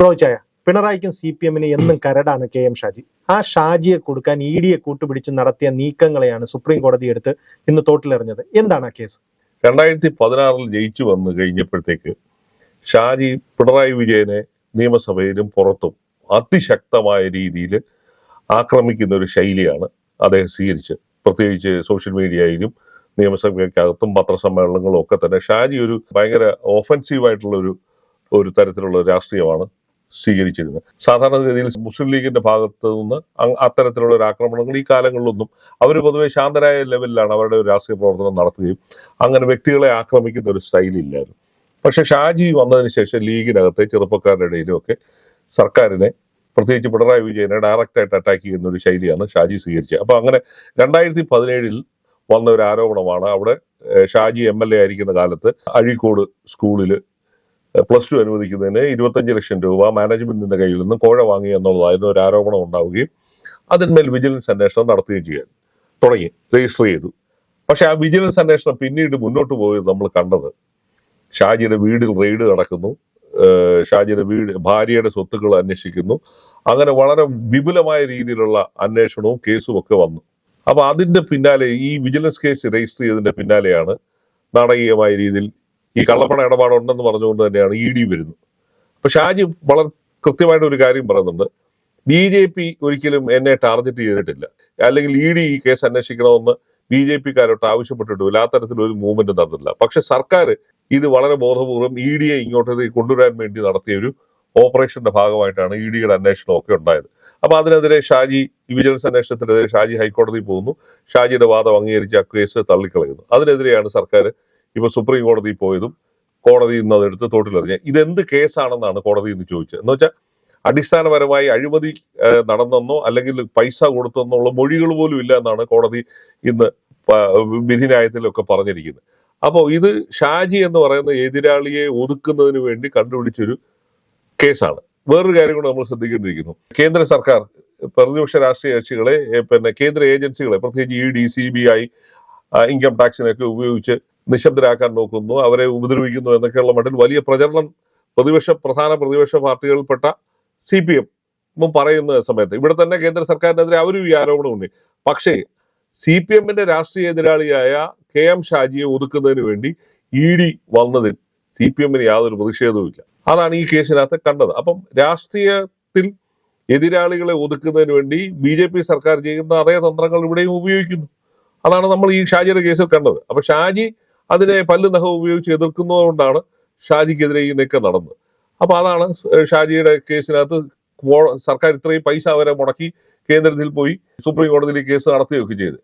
റോജായ പിണറായിക്കും C P എമ്മിന് എന്നും കരടാണ് K M Shaji. ആ ഷാജിയെ കൊടുക്കാൻ ഇ ഡിയെ കൂട്ടുപിടിച്ച് നടത്തിയ നീക്കങ്ങളെയാണ് സുപ്രീം കോടതി എടുത്ത് ഇന്ന് തോട്ടിലെറിഞ്ഞത്. എന്താണ് ആ കേസ്? രണ്ടായിരത്തി പതിനാറിൽ ജയിച്ചു വന്നു കഴിഞ്ഞപ്പോഴത്തേക്ക് ഷാജി പിണറായി വിജയനെ നിയമസഭയിലും പുറത്തും അതിശക്തമായ രീതിയിൽ ആക്രമിക്കുന്ന ഒരു ശൈലിയാണ് അദ്ദേഹം സ്വീകരിച്ചത്. പ്രത്യേകിച്ച് സോഷ്യൽ മീഡിയയിലും നിയമസഭയ്ക്കകത്തും പത്രസമ്മേളനങ്ങളും ഒക്കെ തന്നെ ഷാജി ഒരു ഭയങ്കര ഓഫൻസീവായിട്ടുള്ള ഒരു ഒരു തരത്തിലുള്ള രാഷ്ട്രീയമാണ്. സ്വീകരിച്ചിരുന്നത് സാധാരണഗതിയിൽ മുസ്ലിം ലീഗിന്റെ ഭാഗത്തു നിന്ന് അത്തരത്തിലുള്ള ഒരു ആക്രമണങ്ങൾ ഈ കാലങ്ങളിലൊന്നും അവർ പൊതുവെ ശാന്തരായ ലെവലിലാണ് അവരുടെ ഒരു രാഷ്ട്രീയ പ്രവർത്തനം നടത്തുകയും അങ്ങനെ വ്യക്തികളെ ആക്രമിക്കുന്ന ഒരു സ്റ്റൈലില്ലായിരുന്നു പക്ഷെ ഷാജി വന്നതിന് ശേഷം ലീഗിനകത്തെ ചെറുപ്പക്കാരുടെ ഇടയിലും ഒക്കെ സർക്കാരിനെ പ്രത്യേകിച്ച് പിണറായി വിജയനെ ഡയറക്റ്റായിട്ട് അറ്റാക്ക് ചെയ്യുന്ന ഒരു ശൈലിയാണ് ഷാജി സ്വീകരിച്ചത്. അപ്പോൾ അങ്ങനെ രണ്ടായിരത്തി പതിനേഴിൽ വന്ന ഒരു ആരോപണമാണ് അവിടെ ഷാജി എം എൽ എ ആയിരിക്കുന്ന കാലത്ത് അഴീക്കോട് സ്കൂളിൽ പ്ലസ് ടു അനുവദിക്കുന്നതിന് ഇരുപത്തഞ്ച് ലക്ഷം രൂപ മാനേജ്മെന്റിന്റെ കയ്യിൽ നിന്ന് കോഴ വാങ്ങി എന്നുള്ളതായിരുന്നു ഒരു ആരോപണം ഉണ്ടാവുകയും അതിന്മേൽ വിജിലൻസ് അന്വേഷണം നടത്തുകയും ചെയ്യാൻ തുടങ്ങി രജിസ്റ്റർ ചെയ്തു. പക്ഷെ ആ വിജിലൻസ് അന്വേഷണം പിന്നീട് മുന്നോട്ട് പോയത് നമ്മൾ കണ്ടത്. ഷാജിയുടെ വീടിൽ റെയ്ഡ് നടക്കുന്നു. ഷാജിയുടെ വീട് ഭാര്യയുടെ സ്വത്തുക്കൾ അന്വേഷിക്കുന്നു. അങ്ങനെ വളരെ വിപുലമായ രീതിയിലുള്ള അന്വേഷണവും കേസും ഒക്കെ വന്നു. അപ്പൊ അതിന്റെ പിന്നാലെ ഈ വിജിലൻസ് കേസ് രജിസ്റ്റർ ചെയ്തതിന്റെ പിന്നാലെയാണ് നാടകീയമായ രീതിയിൽ ഈ കള്ളപ്പണ ഇടപാടുണ്ടെന്ന് പറഞ്ഞുകൊണ്ട് തന്നെയാണ് ഇ ഡി വരുന്നത്. അപ്പൊ ഷാജി വളരെ കൃത്യമായിട്ട് ഒരു കാര്യം പറയുന്നുണ്ട്. ബി ജെ പി ഒരിക്കലും എന്നെ ടാർഗറ്റ് ചെയ്തിട്ടില്ല. അല്ലെങ്കിൽ ഇ ഡി ഈ കേസ് അന്വേഷിക്കണമെന്ന് ബി ജെ പിക്കാരോട്ട് ആവശ്യപ്പെട്ടിട്ടില്ല ആ തരത്തിൽ ഒരു മൂവ്മെന്റ് നടന്നില്ല. പക്ഷെ സർക്കാർ ഇത് വളരെ ബോധപൂർവം ഇ ഡിയെ ഇങ്ങോട്ട് കൊണ്ടുവരാൻ വേണ്ടി നടത്തിയ ഒരു ഓപ്പറേഷന്റെ ഭാഗമായിട്ടാണ് ഇ ഡിയുടെ അന്വേഷണം ഒക്കെ ഉണ്ടായത്. അപ്പൊ അതിനെതിരെ ഷാജി വിജിലൻസ് അന്വേഷണത്തിനെതിരെ ഷാജി ഹൈക്കോടതിയിൽ പോകുന്നു. ഷാജിയുടെ വാദം അംഗീകരിച്ച് ആ കേസ് തള്ളിക്കളയുന്നു. അതിനെതിരെയാണ് സർക്കാർ ഇപ്പൊ സുപ്രീം കോടതിയിൽ പോയതും കോടതി ഇന്ന് അതെടുത്ത് തോട്ടിലെറിഞ്ഞ ഇതെന്ത് കേസാണെന്നാണ് കോടതി ഇന്ന് ചോദിച്ചത്. എന്ന് വെച്ചാൽ അടിസ്ഥാനപരമായി അഴിമതി നടന്നെന്നോ അല്ലെങ്കിൽ പൈസ കൊടുത്തെന്നോ ഉള്ള മൊഴികൾ പോലും ഇല്ല എന്നാണ് കോടതി ഇന്ന് വിധിന്യായത്തിലൊക്കെ പറഞ്ഞിരിക്കുന്നത്. അപ്പോൾ ഇത് ഷാജി എന്ന് പറയുന്ന എതിരാളിയെ ഒതുക്കുന്നതിന് വേണ്ടി കണ്ടുപിടിച്ചൊരു കേസാണ്. വേറൊരു കാര്യം കൂടെ നമ്മൾ ശ്രദ്ധിക്കേണ്ടിയിരിക്കുന്നു. കേന്ദ്ര സർക്കാർ പ്രതിപക്ഷ രാഷ്ട്രീയ കക്ഷികളെ പിന്നെ കേന്ദ്ര ഏജൻസികളെ പ്രത്യേകിച്ച് E D C B I income ടാക്സിനൊക്കെ ഉപയോഗിച്ച് നിശബ്ദരാക്കാൻ നോക്കുന്നു അവരെ ഉപദ്രവിക്കുന്നു എന്നൊക്കെയുള്ള മട്ടിൽ വലിയ പ്രചരണം പ്രതിപക്ഷ പ്രധാന പ്രതിപക്ഷ പാർട്ടികളിൽപ്പെട്ട സി പി എം പറയുന്ന സമയത്ത്. ഇവിടെ തന്നെ കേന്ദ്ര സർക്കാരിനെതിരെ അവരും ഈ ആരോപണം ഉണ്ട് പക്ഷേ സി പി എമ്മിന്റെ രാഷ്ട്രീയ എതിരാളിയായ കെ എം ഷാജിയെ ഒതുക്കുന്നതിന് വേണ്ടി ഇ ഡി വന്നതിൽ സി പി എമ്മിന് യാതൊരു പ്രതിഷേധവുമില്ല അതാണ് ഈ കേസിനകത്ത് കണ്ടത്. അപ്പം രാഷ്ട്രീയത്തിൽ എതിരാളികളെ ഒതുക്കുന്നതിന് വേണ്ടി ബി സർക്കാർ ചെയ്യുന്ന അതേ തന്ത്രങ്ങൾ ഇവിടെയും ഉപയോഗിക്കുന്നു. അതാണ് നമ്മൾ ഈ ഷാജിയുടെ കേസിൽ കണ്ടത്. അപ്പൊ ഷാജി അതിനെ പല്ല് നഖം ഉപയോഗിച്ച് എതിർക്കുന്നതുകൊണ്ടാണ് ഷാജിക്കെതിരെ ഈ നീക്കം നടന്നത്. അപ്പൊ അതാണ് ഷാജിയുടെ കേസിനകത്ത് സർക്കാർ ഇത്രയും പൈസ അവരെ മുടക്കി കേന്ദ്രത്തിൽ പോയി സുപ്രീം കോടതിയിൽ കേസ് നടത്തുകയൊക്കെ ചെയ്ത്.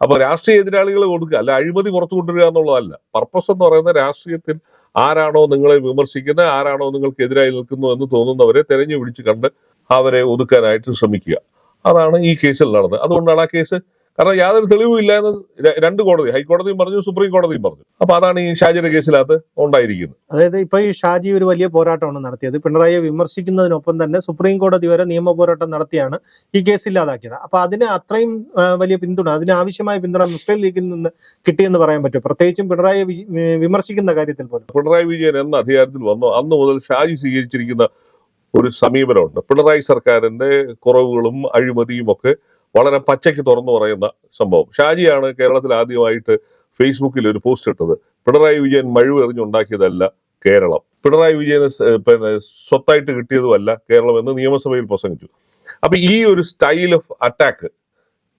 അപ്പൊ രാഷ്ട്രീയ എതിരാളികളെ കൊടുക്കുക അല്ല അഴിമതി പുറത്തു കൊണ്ടുവരിക എന്നുള്ളതല്ല. പർപ്പസ് എന്ന് പറയുന്ന രാഷ്ട്രീയത്തിൽ ആരാണോ നിങ്ങളെ വിമർശിക്കുന്നത് ആരാണോ നിങ്ങൾക്ക് എതിരായി നിൽക്കുന്നു എന്ന് തോന്നുന്നവരെ തെരഞ്ഞു പിടിച്ച് കണ്ട് അവരെ ഒതുക്കാനായിട്ട് ശ്രമിക്കുക. അതാണ് ഈ കേസിൽ നടന്നത്. അതുകൊണ്ടാണ് ആ കേസ് കാരണം യാതൊരു തെളിവും ഇല്ല എന്ന് രണ്ട് കോടതി ഹൈക്കോടതിയും പറഞ്ഞു സുപ്രീം കോടതിയും പറഞ്ഞു. അപ്പൊ അതാണ് ഈ ഷാജിയുടെ കേസിനകത്ത് ഉണ്ടായിരിക്കുന്നത്. അതായത് ഇപ്പൊ ഈ ഷാജി ഒരു വലിയ പോരാട്ടമാണ് നടത്തിയത്. പിണറായിയെ വിമർശിക്കുന്നതിനൊപ്പം തന്നെ സുപ്രീം കോടതി വരെ നിയമ പോരാട്ടം നടത്തിയാണ് ഈ കേസ് ഇല്ലാതാക്കിയത്. അപ്പൊ അതിന് അത്രയും വലിയ പിന്തുണ അതിന് ആവശ്യമായ പിന്തുണ മുസ്ലിം ലീഗിൽ നിന്ന് കിട്ടിയെന്ന് പറയാൻ പറ്റും. പ്രത്യേകിച്ചും പിണറായി വിമർശിക്കുന്ന കാര്യത്തിൽ പോലും. പിണറായി വിജയൻ എന്ന അധികാരത്തിൽ വന്നോ. അന്ന് മുതൽ ഷാജി സ്വീകരിച്ചിരിക്കുന്ന ഒരു സമീപനമുണ്ട്. പിണറായി സർക്കാരിന്റെ കുറവുകളും അഴിമതിയും ഒക്കെ വളരെ പച്ചയ്ക്ക് തുറന്നു പറയുന്ന സംഭവം. ഷാജിയാണ് കേരളത്തിൽ ആദ്യമായിട്ട് ഫേസ്ബുക്കിൽ ഒരു പോസ്റ്റ് ഇട്ടത്. പിണറായി വിജയൻ മഴുവെറിഞ്ഞുണ്ടാക്കിയതല്ല കേരളം. പിണറായി വിജയന് പിന്നെ സ്വത്തായിട്ട് കിട്ടിയതുമല്ല കേരളം എന്ന് നിയമസഭയിൽ പ്രസംഗിച്ചു. അപ്പൊ ഈ ഒരു സ്റ്റൈൽ ഓഫ് അറ്റാക്ക്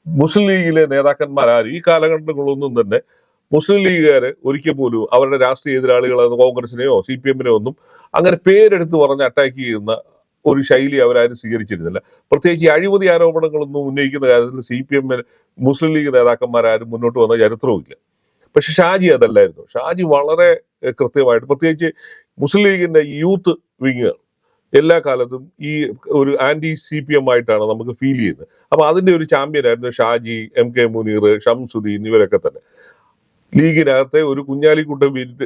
മുസ്ലിം ലീഗിലെ നേതാക്കന്മാരാരും ഈ കാലഘട്ടങ്ങളൊന്നും തന്നെ മുസ്ലിം ലീഗുകാര് ഒരിക്കൽ പോലും അവരുടെ രാഷ്ട്രീയ എതിരാളികളെ കോൺഗ്രസിനെയോ സി പി എമ്മിനെയോ ഒന്നും അങ്ങനെ പേരെടുത്ത് പറഞ്ഞ് അറ്റാക്ക് ചെയ്യുന്ന ഒരു ശൈലി അവരാരും സ്വീകരിച്ചിരുന്നില്ല. പ്രത്യേകിച്ച് ഈ അഴിമതി ആരോപണങ്ങളൊന്നും ഉന്നയിക്കുന്ന കാര്യത്തിൽ സി പി എമ്മിൽ മുസ്ലിം ലീഗ് നേതാക്കന്മാരാരും മുന്നോട്ട് വന്ന ചരിത്രവുമില്ല. പക്ഷെ ഷാജി അതല്ലായിരുന്നു. ഷാജി വളരെ കൃത്യമായിട്ട് പ്രത്യേകിച്ച് മുസ്ലിം ലീഗിന്റെ യൂത്ത് വിങ് എല്ലാ കാലത്തും ഈ ഒരു ആന്റി സി പി എം ആയിട്ടാണ് നമുക്ക് ഫീൽ ചെയ്യുന്നത്. അപ്പൊ അതിന്റെ ഒരു ചാമ്പ്യൻ ആയിരുന്നു ഷാജി എം കെ മുനീർ ഷംസുദ്ദീൻ ഇവരൊക്കെ തന്നെ. ലീഗിനകത്തെ ഒരു കുഞ്ഞാലിക്കുട്ടി വിരുദ്ധ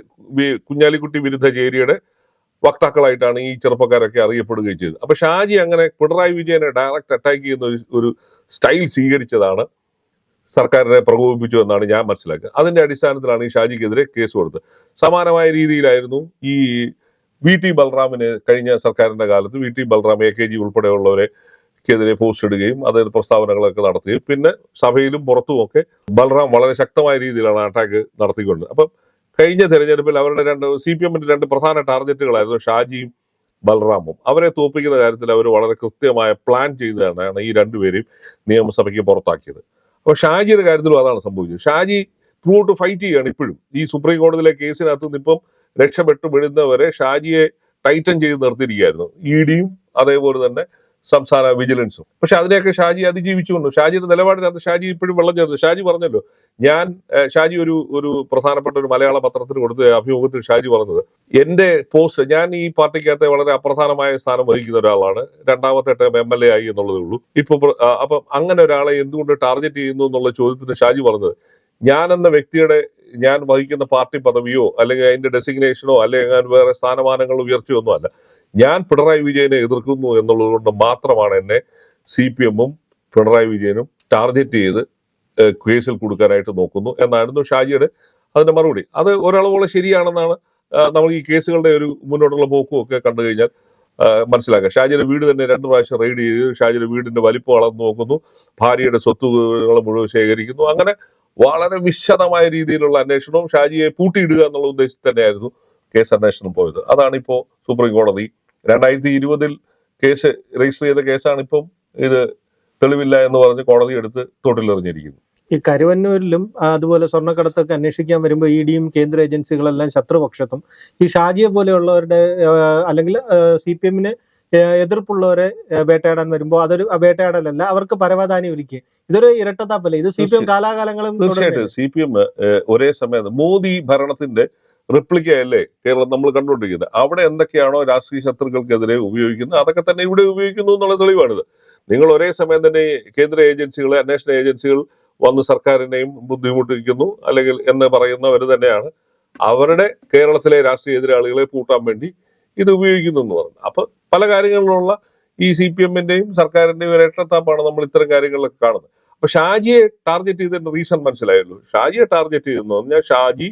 കുഞ്ഞാലിക്കുട്ടി വിരുദ്ധ ചേരിയുടെ വക്താക്കളായിട്ടാണ് ഈ ചെറുപ്പക്കാരൊക്കെ അറിയപ്പെടുകയും ചെയ്തത്. അപ്പൊ ഷാജി അങ്ങനെ പിണറായി വിജയനെ ഡയറക്റ്റ് അറ്റാക്ക് ചെയ്യുന്ന ഒരു സ്റ്റൈൽ സ്വീകരിച്ചതാണ്. സർക്കാരിനെ പ്രകോപിപ്പിച്ചു എന്നാണ് ഞാൻ മനസ്സിലാക്കുക. അതിന്റെ അടിസ്ഥാനത്തിലാണ് ഈ ഷാജിക്കെതിരെ കേസ് കൊടുത്തത്. സമാനമായ രീതിയിലായിരുന്നു ഈ വി ടി ബൽറാമിന് കഴിഞ്ഞ സർക്കാരിന്റെ കാലത്ത് V T Balram A K G ഉൾപ്പെടെയുള്ളവരെ ക്കെതിരെ പോസ്റ്റ് ഇടുകയും അതായത് പ്രസ്താവനകളൊക്കെ നടത്തുകയും പിന്നെ സഭയിലും പുറത്തുമൊക്കെ ബൽറാം വളരെ ശക്തമായ രീതിയിലാണ് അറ്റാക്ക് നടത്തിക്കൊണ്ട് അപ്പം കഴിഞ്ഞ തെരഞ്ഞെടുപ്പിൽ അവരുടെ രണ്ട് സി പി എമ്മിന്റെ രണ്ട് പ്രധാന ടാർഗറ്റുകളായിരുന്നു ഷാജിയും ബൽറാമും. അവരെ തോൽപ്പിക്കുന്ന കാര്യത്തിൽ അവർ വളരെ കൃത്യമായ പ്ലാൻ ചെയ്തതാണ് ഈ രണ്ടുപേരെയും നിയമസഭയ്ക്ക് പുറത്താക്കിയത്. അപ്പോൾ ഷാജിയുടെ കാര്യത്തിലും അതാണ് സംഭവിച്ചത്. ഷാജി ത്രൂ ഔട്ട് ഫൈറ്റ് ചെയ്യുകയാണ് ഇപ്പോഴും. ഈ സുപ്രീം കോടതിയിലെ കേസിനകത്ത് നിന്ന് ഇപ്പം രക്ഷപ്പെട്ടു വിടുന്നവരെ ഷാജിയെ ടൈറ്റൻ ചെയ്ത് നിർത്തിയിരിക്കുകയായിരുന്നു. ഇ ഡിയും അതേപോലെ തന്നെ സംസ്ഥാന വിജിലൻസും. പക്ഷെ അതിനെയൊക്കെ ഷാജി അതിജീവിച്ചുകൊണ്ട് ഷാജിയുടെ നിലപാടിനകത്ത് ഷാജി ഇപ്പോഴും വെള്ളം ചേർന്നു ഷാജി പറഞ്ഞല്ലോ ഞാൻ ഷാജി ഒരു ഒരു പ്രധാനപ്പെട്ട ഒരു മലയാള പത്രത്തിന് കൊടുത്ത അഭിമുഖത്തിൽ ഷാജി പറഞ്ഞത് എന്റെ പോസ്റ്റ് ഞാൻ ഈ പാർട്ടിക്കകത്തെ വളരെ അപ്രധാനമായ സ്ഥാനം വഹിക്കുന്ന ഒരാളാണ് രണ്ടാമത്തെ ടൈം എം എൽ എ ആയി എന്നുള്ളതേ ഉള്ളൂ. ഇപ്പൊ അപ്പം അങ്ങനെ ഒരാളെ എന്തുകൊണ്ട് ടാർഗറ്റ് ചെയ്യുന്നു എന്നുള്ള ചോദ്യത്തിന് ഷാജി പറഞ്ഞത് ഞാൻ എന്ന വ്യക്തിയുടെ ഞാൻ വഹിക്കുന്ന പാർട്ടി പദവിയോ അല്ലെങ്കിൽ അതിന്റെ ഡെസിഗ്നേഷനോ അല്ലെങ്കിൽ ഞാൻ വേറെ സ്ഥാനമാനങ്ങൾ ഉയർച്ചയോ ഒന്നും അല്ല ഞാൻ പിണറായി വിജയനെ എതിർക്കുന്നു എന്നുള്ളത് കൊണ്ട് മാത്രമാണ് എന്നെ സി പി എമ്മും പിണറായി വിജയനും ടാർഗറ്റ് ചെയ്ത് കേസിൽ കൊടുക്കാനായിട്ട് നോക്കുന്നു എന്നായിരുന്നു ഷാജിയുടെ അതിന്റെ മറുപടി. അത് ഒരളവോളം ശരിയാണെന്നാണ് നമ്മൾ ഈ കേസുകളുടെ ഒരു മുന്നോട്ടുള്ള പോക്കും ഒക്കെ കണ്ടു കഴിഞ്ഞാൽ മനസ്സിലാക്കുക. ഷാജിയുടെ വീട് തന്നെ രണ്ടു പ്രാവശ്യം റെയ്ഡ് ചെയ്തു. ഷാജിയുടെ വീടിന്റെ വലിപ്പം അളന്ന് നോക്കുന്നു. ഭാര്യയുടെ സ്വത്തുകൾ മുഴുവൻ ശേഖരിക്കുന്നു. അങ്ങനെ വളരെ വിശദമായ രീതിയിലുള്ള അന്വേഷണവും ഷാജിയെ പൂട്ടിയിടുക എന്നുള്ള ഉദ്ദേശത്തിൽ തന്നെയായിരുന്നു കേസ് അന്വേഷണം പോയത്. അതാണ് ഇപ്പോൾ സുപ്രീം കോടതി രണ്ടായിരത്തി ഇരുപതിൽ കേസ് രജിസ്റ്റർ ചെയ്ത കേസാണ് ഇപ്പം ഇത് തെളിവില്ല എന്ന് പറഞ്ഞ് കോടതി എടുത്ത് തൊട്ടിലെറിഞ്ഞിരിക്കുന്നു. ഈ കരുവന്നൂരിലും അതുപോലെ സ്വർണക്കടത്തൊക്കെ അന്വേഷിക്കാൻ വരുമ്പോൾ ഇ ഡിയും കേന്ദ്ര ഏജൻസികളെല്ലാം ശത്രുപക്ഷത്തും. ഈ ഷാജിയെ പോലെയുള്ളവരുടെ അല്ലെങ്കിൽ സി പി എമ്മിന് എതിർപ്പുള്ളവരെ വേട്ടയാടാൻ വരുമ്പോൾ അതൊരു വേട്ടയാടലല്ല അവർക്ക് പരവാധാനി ഒരുക്കി ഇതൊരു ഇരട്ടത്താപ്പല്ലേ? ഇത് സി പി എം കാലാകാലങ്ങളും തീർച്ചയായിട്ടും. സി പി എം ഒരേ സമയത്ത് മോദി ഭരണത്തിന്റെ റിപ്ലിക്ക അല്ലേ കേരളം നമ്മൾ കണ്ടുകൊണ്ടിരിക്കുന്നത്? അവിടെ എന്തൊക്കെയാണോ രാഷ്ട്രീയ ശത്രുക്കൾക്കെതിരെ ഉപയോഗിക്കുന്നത്? അതൊക്കെ തന്നെ ഇവിടെ ഉപയോഗിക്കുന്നു എന്നുള്ള തെളിവാണിത്. നിങ്ങൾ ഒരേ സമയം തന്നെ കേന്ദ്ര ഏജൻസികൾ അന്വേഷണ ഏജൻസികൾ വന്ന് സർക്കാരിനെയും ബുദ്ധിമുട്ടിക്കുന്നു. അല്ലെങ്കിൽ എന്ന് പറയുന്നവർ തന്നെയാണ് അവരുടെ കേരളത്തിലെ രാഷ്ട്രീയ എതിരാളികളെ പൂട്ടാൻ വേണ്ടി ഇത് ഉപയോഗിക്കുന്നു എന്ന് പറഞ്ഞു അപ്പൊ പല കാര്യങ്ങളിലുള്ള ഈ സി പി എമ്മിന്റെയും സർക്കാരിന്റെയും ഒരു എട്ടത്താപ്പാണ് നമ്മൾ ഇത്തരം കാര്യങ്ങളിലൊക്കെ കാണുന്നത്. അപ്പൊ ഷാജിയെ ടാർഗറ്റ് ചെയ്തതിന്റെ റീസൺ മനസ്സിലായല്ലോ. ഷാജിയെ ടാർഗറ്റ് ചെയ്തെന്ന് പറഞ്ഞാൽ ഷാജി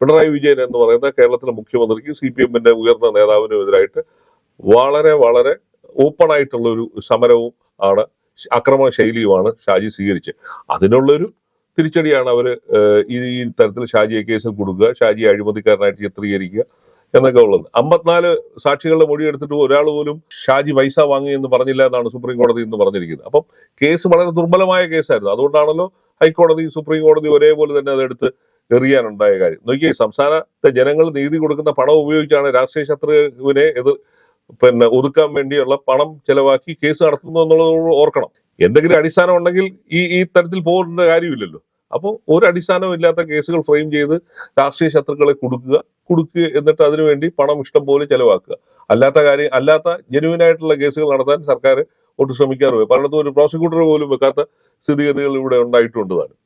പിണറായി വിജയൻ എന്ന് പറയുന്ന കേരളത്തിലെ മുഖ്യമന്ത്രിക്ക് സി പി എമ്മിന്റെ ഉയർന്ന നേതാവിനും എതിരായിട്ട് വളരെ വളരെ ഓപ്പൺ ആയിട്ടുള്ള ഒരു സമരവും ആണ് അക്രമ ശൈലിയുമാണ് ഷാജി സ്വീകരിച്ചത്. അതിനുള്ളൊരു തിരിച്ചടിയാണ് അവർ ഈ തരത്തിൽ ഷാജിയെ കേസ് കൊടുക്കുക ഷാജിയെ അഴിമതിക്കാരനായിട്ട് ചിത്രീകരിക്കുക. എന്നൊക്കെ ഉള്ളത്. അമ്പത്തിനാല് സാക്ഷികളുടെ മൊഴി എടുത്തിട്ട് ഒരാൾ പോലും ഷാജി പൈസ വാങ്ങി എന്ന് പറഞ്ഞില്ല എന്നാണ് സുപ്രീം കോടതി ഇന്ന് പറഞ്ഞിരിക്കുന്നത്. അപ്പം കേസ് വളരെ ദുർബലമായ കേസായിരുന്നു. അതുകൊണ്ടാണല്ലോ ഹൈക്കോടതി സുപ്രീം കോടതി ഒരേപോലെ തന്നെ അതെടുത്ത് എറിയാനുണ്ടായ കാര്യം. നോക്കിയേ സംസ്ഥാനത്തെ ജനങ്ങൾ നീതി കൊടുക്കുന്ന പണം ഉപയോഗിച്ചാണ് രാഷ്ട്രീയ ശത്രുവിനെ എതിർ പിന്നെ ഒതുക്കാൻ വേണ്ടിയുള്ള പണം ചെലവാക്കി കേസ് നടത്തുന്നു എന്നുള്ളത് ഓർക്കണം. എന്തെങ്കിലും അടിസ്ഥാനം ഉണ്ടെങ്കിൽ ഈ ഈ തരത്തിൽ പോകേണ്ട കാര്യമില്ലല്ലോ. അപ്പോൾ ഒരു അടിസ്ഥാനവും ഇല്ലാത്ത കേസുകൾ ഫ്രെയിം ചെയ്ത് രാഷ്ട്രീയ ശത്രുക്കളെ കൊടുക്കുക കൊടുക്കുക എന്നിട്ട് അതിനുവേണ്ടി പണം ഇഷ്ടം പോലെ ചെലവാക്കുക. അല്ലാത്ത കാര്യം അല്ലാത്ത ജെനുവിൻ ആയിട്ടുള്ള കേസുകൾ നടത്താൻ സർക്കാർ ഒട്ടും ശ്രമിക്കാറുമില്ല. പലയിടത്തും ഒരു പ്രോസിക്യൂട്ടർ പോലും വെക്കാത്ത സ്ഥിതിഗതികൾ ഇവിടെ ഉണ്ടായിട്ടുണ്ട് താനും.